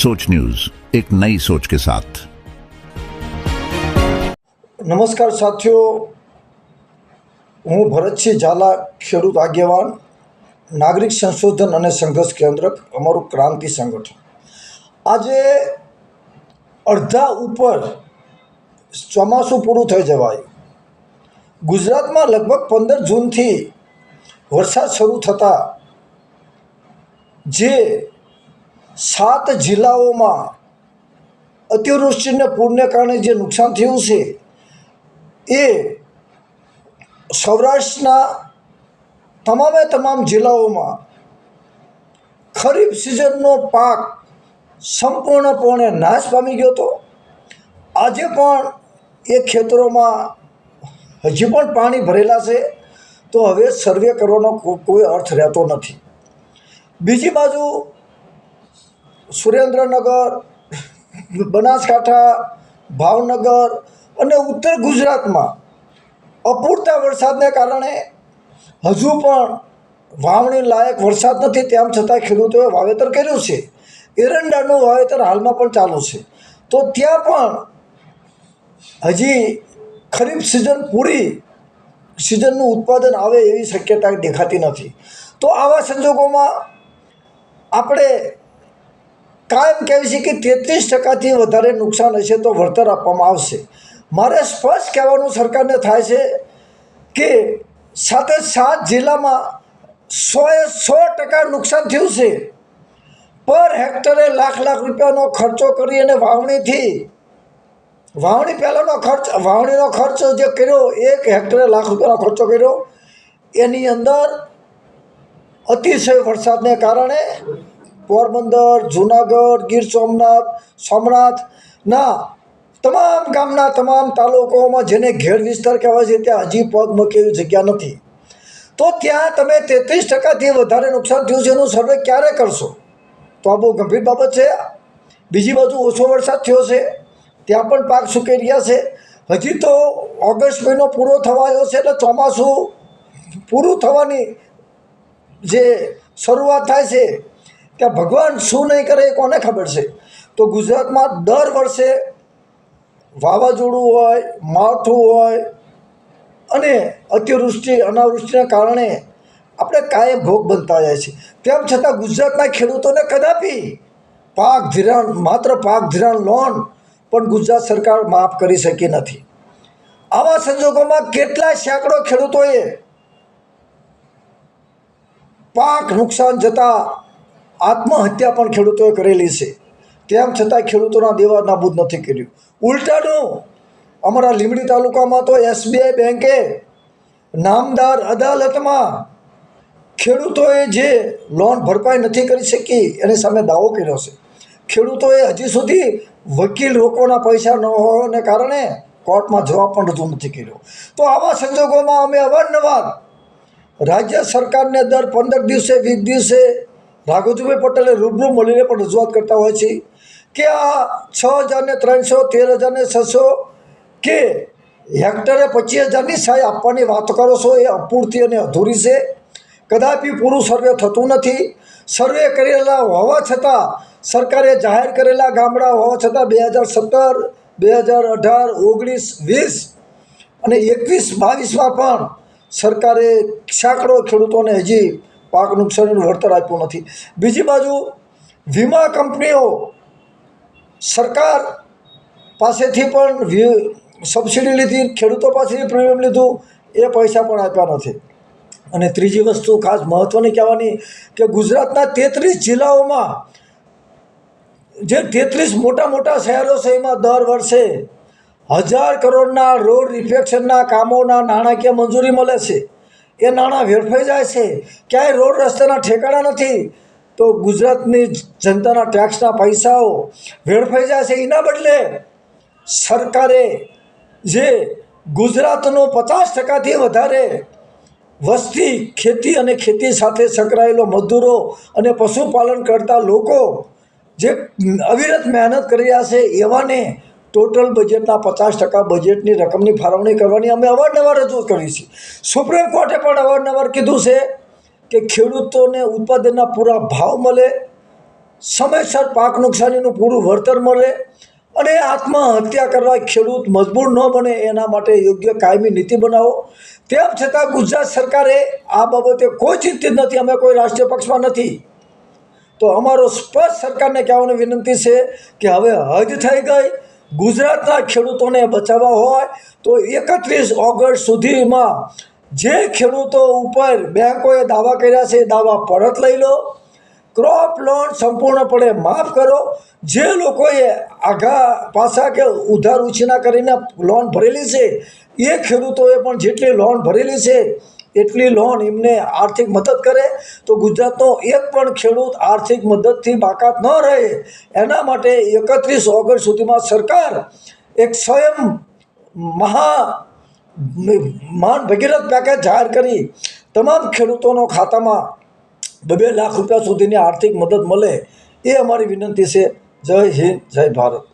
सोच न्यूज एक नई सोच के साथ નમસ્કાર સાથીઓ હું ભરતસિંહ ઝાલા ખેડૂત આગેવાન નાગરિક સંશોધન અને સંઘર્ષ કેન્દ્ર અમારું ક્રાંતિ સંગઠન આજે અડધા ઉપર ચોમાસું પૂરું થઈ જવાય ગુજરાતમાં લગભગ પંદર જૂનથી વરસાદ શરૂ થતાં જે સાત જિલ્લાઓમાં અતિવૃષ્ટિને પૂરને કારણે જે નુકસાન થયું છે, એ સૌરાષ્ટ્રના તમામે તમામ જિલ્લાઓમાં ખરીફ સિઝનનો પાક સંપૂર્ણપણે નાશ પામી ગયો હતો. આજે પણ એ ખેતરોમાં હજી પણ પાણી ભરેલા છે, તો હવે સર્વે કરવાનો કોઈ અર્થ રહેતો નથી. બીજી બાજુ સુરેન્દ્રનગર, બનાસકાંઠા, ભાવનગર અને ઉત્તર ગુજરાતમાં અપૂરતા વરસાદને કારણે હજુ પણ વાવણી લાયક વરસાદ નથી. તેમ છતાં ખેડૂતોએ વાવેતર કર્યું છે. એરંડાનું વાવેતર હાલમાં પણ ચાલુ છે. તો ત્યાં પણ હજી ખરીફ સિઝન પૂરી સિઝનનું ઉત્પાદન આવે એવી શક્યતા દેખાતી નથી. તો આવા સંજોગોમાં આપણે કાયમ કહેવી છે કે તેત્રીસ ટકાથી વધારે નુકસાન હશે તો વળતર આપવામાં આવશે. મારે સ્પષ્ટ કહેવાનું સરકારને થાય છે કે સાથે સાત જિલ્લામાં સોએ સો ટકા નુકસાન થયું છે. પર હેક્ટરે લાખ લાખ રૂપિયાનો ખર્ચો કરી અને વાવણીથી વાવણી પહેલાંનો ખર્ચ, વાવણીનો ખર્ચ જે કર્યો, એક હેક્ટરે લાખ રૂપિયાનો ખર્ચો કર્યો, એની અંદર અતિશય વરસાદને કારણે પોરબંદર, જુનાગઢ, ગીર સોમનાથ સોમનાથના તમામ ગામના તમામ તાલુકાઓમાં જેને ઘેડ વિસ્તાર કહેવાય છે, ત્યાં હજી પગ મૂકે એવી જગ્યા નથી. તો ત્યાં તમે તેત્રીસ ટકાથી વધારે નુકસાન થયું છે, એનું સર્વે ક્યારે કરશો? તો આ બહુ ગંભીર બાબત છે. બીજી બાજુ ઓછો વરસાદ થયો છે, ત્યાં પણ પાક સુકાઈ રહ્યા છે. હજી તો ઓગસ્ટ મહિનો પૂરો થવાયો છે એટલે ચોમાસું પૂરું થવાની જે શરૂઆત થાય છે ત્યાં ભગવાન શું નહીં કરે એ કોને ખબર છે? તો ગુજરાતમાં દર વર્ષે વાવાઝોડું હોય, માવઠું હોય અને અતિવૃષ્ટિ, અનાવૃષ્ટિના કારણે આપણે કાયમ ભોગ બનતા જાય છે. તેમ છતાં ગુજરાતના ખેડૂતોને કદાપી પાક ધિરાણ, માત્ર પાક ધિરાણ લોન પણ ગુજરાત સરકાર માફ કરી શકી નથી. આવા સંજોગોમાં કેટલાય સેંકડો ખેડૂતોએ પાક નુકસાન જતાં આત્મહત્યા પણ ખેડૂતોએ કરેલી છે. તેમ છતાં ખેડૂતોના દેવા નાબૂદ નથી કર્યું. ઉલટાનું અમારા લીંબડી તાલુકામાં તો એસબીઆઈ બેંકે નામદાર અદાલતમાં ખેડૂતોએ જે લોન ભરપાઈ નથી કરી શકી એની સામે દાવો કર્યો છે. ખેડૂતોએ હજી સુધી વકીલ રોકોના પૈસા ન હોવાને કારણે કોર્ટમાં જવાબ પણ રજૂ નથી કર્યો. તો આવા સંજોગોમાં અમે અવારનવાર રાજ્ય સરકારને દર પંદર દિવસે, વીસ દિવસે રાઘવજીભાઈ પટેલે રૂબરૂ મળીને પણ રજૂઆત કરતા હોય છે કે આ છ હજારને ત્રણસો, તેર હજારને છસો કે હેક્ટરે પચીસ હજારની સહાય આપવાની વાત કરો છો એ અપૂરતી અને અધૂરી છે. કદાપી પૂરું સર્વે થતું નથી. સર્વે કરેલા હોવા છતાં સરકારે જાહેર કરેલા ગામડા હોવા છતાં બે હજાર સત્તર, બે હજાર અઢાર, ઓગણીસ, વીસ અને એકવીસ, બાવીસમાં પણ સરકારે સેંકડો ખેડૂતોને હજી પાક નુકસાનીનું વળતર આપ્યું નથી. બીજી બાજુ, વીમા કંપનીઓ સરકાર પાસેથી પણ સબસિડી લીધી, ખેડૂતો પાસેથી પ્રીમિયમ લીધું, એ પૈસા પણ આપ્યા નથી. અને ત્રીજી વસ્તુ ખાસ મહત્ત્વની કહેવાની કે ગુજરાતના તેત્રીસ જિલ્લાઓમાં જે તેત્રીસ મોટા મોટા શહેરો છે, એમાં દર વર્ષે હજાર કરોડના રોડ રિફેક્શનના કામોના નાણાકીય મંજૂરી મળે છે. એ નાણાં વેડફાઈ જાય છે. ક્યાંય રોડ રસ્તાના ઠેકાણા નથી. તો ગુજરાતની જનતાના ટેક્સના પૈસાઓ વેડફાઈ જાય છે. એના બદલે સરકારે જે ગુજરાતનો પચાસ ટકાથી વધારે વસ્તી, ખેતી અને ખેતી સાથે સંકળાયેલો મજદૂરો અને પશુપાલન કરતા લોકો જે અવિરત મહેનત કરી રહ્યા છે, એવાને ટોટલ બજેટના પચાસ ટકા બજેટની રકમની ફાળવણી કરવાની અમે અવારનવાર રજૂ કરી છે. સુપ્રીમ કોર્ટે પણ અવારનવાર કીધું છે કે ખેડૂતોને ઉત્પાદનના પૂરા ભાવ મળે, સમયસર પાક નુકસાનીનું પૂરું વળતર મળે અને આત્મહત્યા કરવા ખેડૂત મજબૂર ન બને એના માટે યોગ્ય કાયમી નીતિ બનાવો. તેમ છતાં ગુજરાત સરકારે આ બાબતે કોઈ ચિંતિત નથી, અમે કોઈ રાષ્ટ્રીય પક્ષમાં નથી. તો અમારો સ્પષ્ટ સરકારને કહેવાની વિનંતી છે કે હવે હજ થઈ ગઈ ગુજરાતના ખેડૂતોને બચાવવા હોય તો એકત્રીસ ઓગસ્ટ સુધીમાં જે ખેડૂતો ઉપર બેંકોએ દાવા કર્યા છે એ દાવા પરત લઈ લો. ક્રોપ લોન સંપૂર્ણપણે માફ કરો. જે લોકોએ આઘા પાછા કે ઉધાર ઉછીના કરીને લોન ભરેલી છે, એ ખેડૂતોએ પણ જેટલી લોન ભરેલી છે એટલી લોન એમને આર્થિક મદદ કરે, તો ગુજરાતનો એક પણ ખેડૂત આર્થિક મદદથી બાકાત ન રહે. એના માટે એકત્રીસ ઓગસ્ટ સુધીમાં સરકાર એક સ્વયં મહા મહાન ભગીરથ પેકેજ જાહેર કરી. તમામ ખેડૂતોનો ખાતામાં બે બે લાખ રૂપિયા સુધીની આર્થિક મદદ મળે, એ અમારી વિનંતી છે. જય હિન્દ, જય ભારત.